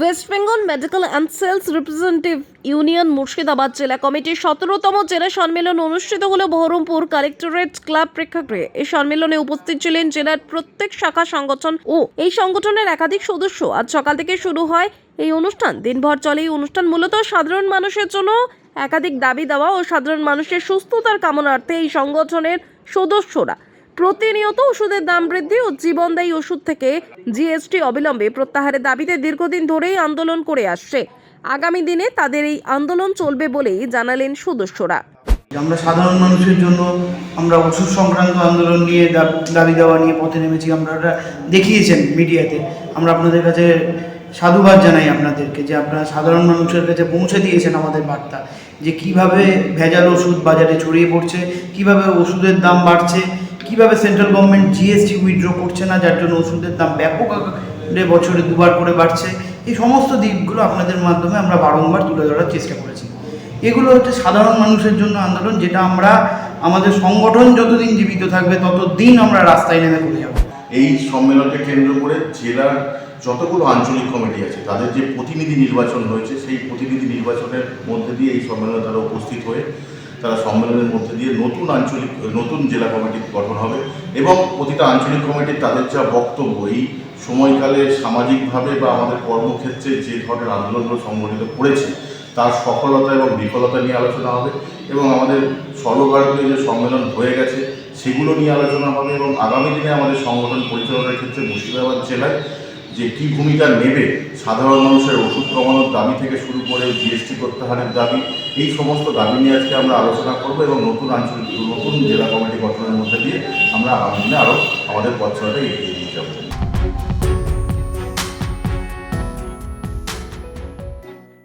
West Bengal medical and sales representative union Murshidabad জেলা কমিটির সতেরোতম জেলা সম্মেলন অনুষ্ঠিত হলো বহরমপুর কালেক্টরেট ক্লাব প্রেক্ষাগৃহে। এই সম্মেলনে উপস্থিত ছিলেন জেলার প্রত্যেক শাখা সংগঠন ও এই সংগঠনের একাধিক সদস্য। আজ সকাল থেকে শুরু হয় এই অনুষ্ঠান। দিনভর চলে এই অনুষ্ঠান মূলত সাধারণ মানুষের জন্য। একাধিক দাবি দেওয়া ও সাধারণ মানুষের সুস্থতার কামনার্থে এই সংগঠনের সদস্যরা প্রতিনিয়ত ওষুধের দাম বৃদ্ধি ও জীবনদায়ী ওষুধ থেকে জিএসটি অবিলম্বে প্রত্যাহারের দাবিতে দীর্ঘদিন ধরেই আন্দোলন করে আসছে। আগামী দিনে তাদের এই আন্দোলন চলবে বলেই জানালেন সদস্যরা। আমরা সাধারণ মানুষের জন্য আমরা ওষুধ সংক্রান্ত আন্দোলন নিয়ে দাবি দেওয়া নিয়ে পথে নেমেছি। ওটা দেখিয়েছেন মিডিয়াতে। আমরা আপনাদের কাছে সাধুবাদ জানাই আপনাদেরকে যে আপনারা সাধারণ মানুষের কাছে পৌঁছে দিয়েছেন আমাদের বার্তা যে কীভাবে ভেজাল ওষুধ বাজারে ছড়িয়ে পড়ছে, কীভাবে ওষুধের দাম বাড়ছে কীভাবে সেন্ট্রাল গভর্নমেন্ট জিএসটি উইথড্র করছে না, যার জন্য ওষুধের দাম ব্যাপক আকারে বছরে দুবার করে বাড়ছে, এই সমস্ত দিকগুলো আপনাদের মাধ্যমে আমরা বারংবার তুলে ধরার চেষ্টা করেছি। এগুলো হচ্ছে সাধারণ মানুষের জন্য আন্দোলন, যেটা আমরা আমাদের সংগঠন যতদিন জীবিত থাকবে, ততদিন আমরা রাস্তায় নেমে করে যাব। এই সম্মেলনকে কেন্দ্র করে জেলার যতগুলো আঞ্চলিক কমিটি আছে, তাদের যে প্রতিনিধি নির্বাচন হয়েছে, সেই প্রতিনিধি নির্বাচনের মধ্যে দিয়ে এই সম্মেলনে তারা উপস্থিত হয়ে তারা সম্মেলনের মধ্যে দিয়ে নতুন আঞ্চলিক, নতুন জেলা কমিটি গঠন হবে এবং প্রতিটা আঞ্চলিক কমিটির তাদের যা বক্তব্য, এই সময়কালে সামাজিকভাবে বা আমাদের কর্মক্ষেত্রে যে ধরনের আন্দোলনগুলো সংগঠিত করেছে, তার সফলতা এবং বিফলতা নিয়ে আলোচনা হবে এবং আমাদের সর্বভারতীয় যে সম্মেলন হয়ে গেছে, সেগুলো নিয়ে আলোচনা হবে এবং আগামী দিনে আমাদের সংগঠন পরিচালনার ক্ষেত্রে মুর্শিদাবাদ জেলায় যে কি ভূমিকা নেবে সাধারণ মানুষের ওষুধ কমানোর দাবি থেকে শুরু করে জিএসটি প্রত্যাহারের দাবি, এই সমস্ত দাবি নিয়ে আজকে আমরা আলোচনা করব এবং নতুন আঞ্চলিক নতুন জেলা কমিটি গঠনের মধ্যে দিয়ে আমরা আগামী দিনে আরও আমাদের পথ চলাটা এগিয়ে